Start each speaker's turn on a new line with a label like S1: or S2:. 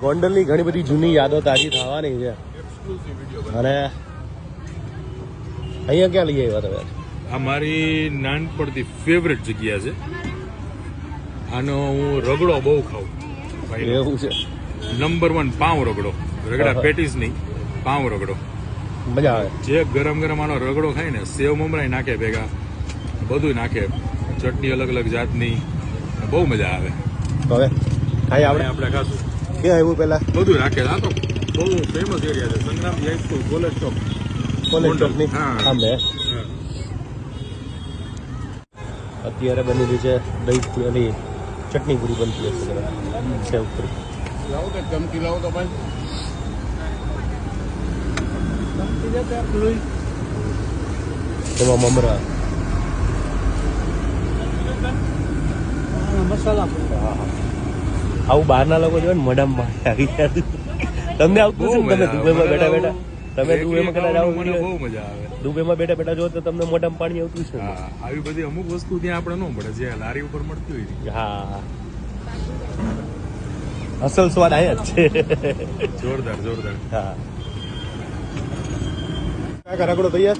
S1: ગોંડલની ઘણી બધી જૂની યાદો તાજી થવાની છે. અને અહીંયા ક્યાં લઈ આવ્યા તમે?
S2: આ મારી નાનપણથી ફેવરેટ જગ્યા છે. આનો હું રગડો બહુ ખાઉં.
S1: એવું છે.
S2: Number one pav ragdo. રગડા પેટીસ નહીં પાઉં રગડો.
S1: મજા આવે.
S2: જે ગરમ ગરમ આનો રગડો ખાય ને સેવ મમરાય નાખે ભેગા બધું નાખે. ચટણી અલગ અલગ જાતની બહુ મજા આવે.
S1: હવે ખાઈ
S2: આપણે.
S1: આપણે
S2: ખાશું.
S1: ક્યાં આવ્યું પેલા
S2: બધું રાખે આ તો બહુ ફેમસ એરિયા છે. સંગ્રામ હાઈસ્કૂલ કોલેજ ચોક
S1: કોલેજ. ચોકની સામે. અત્યારે બનેલી છે દહીં પૂરી ચટણી પૂરી બનતી હશે. સેવ પૂરી
S3: લાવો તો ચમકી લાવો તો ભાઈ.
S1: એમાં મમરા.
S4: મસાલા.
S1: આવું બહારના લોકો જોવે ને આવી તમને આવતું છે ને તમે દુબઈમાં બેઠા બેઠા. તમે દુબઈમાં કદાચ આવું
S2: મને બહુ મજા આવે.
S1: દુબઈમાં બેઠા બેઠા જો તો તમને મોઢામાં પાણી આવતું છે?
S2: આવી બધી અમુક વસ્તુ ત્યાં આપણે ન મળે જે લારી ઉપર મળતી હોય
S1: હા. અસલ સ્વાદ આયા જ છે.
S2: જોરદાર જોરદાર.
S1: હા. કાકા રગડો તૈયાર?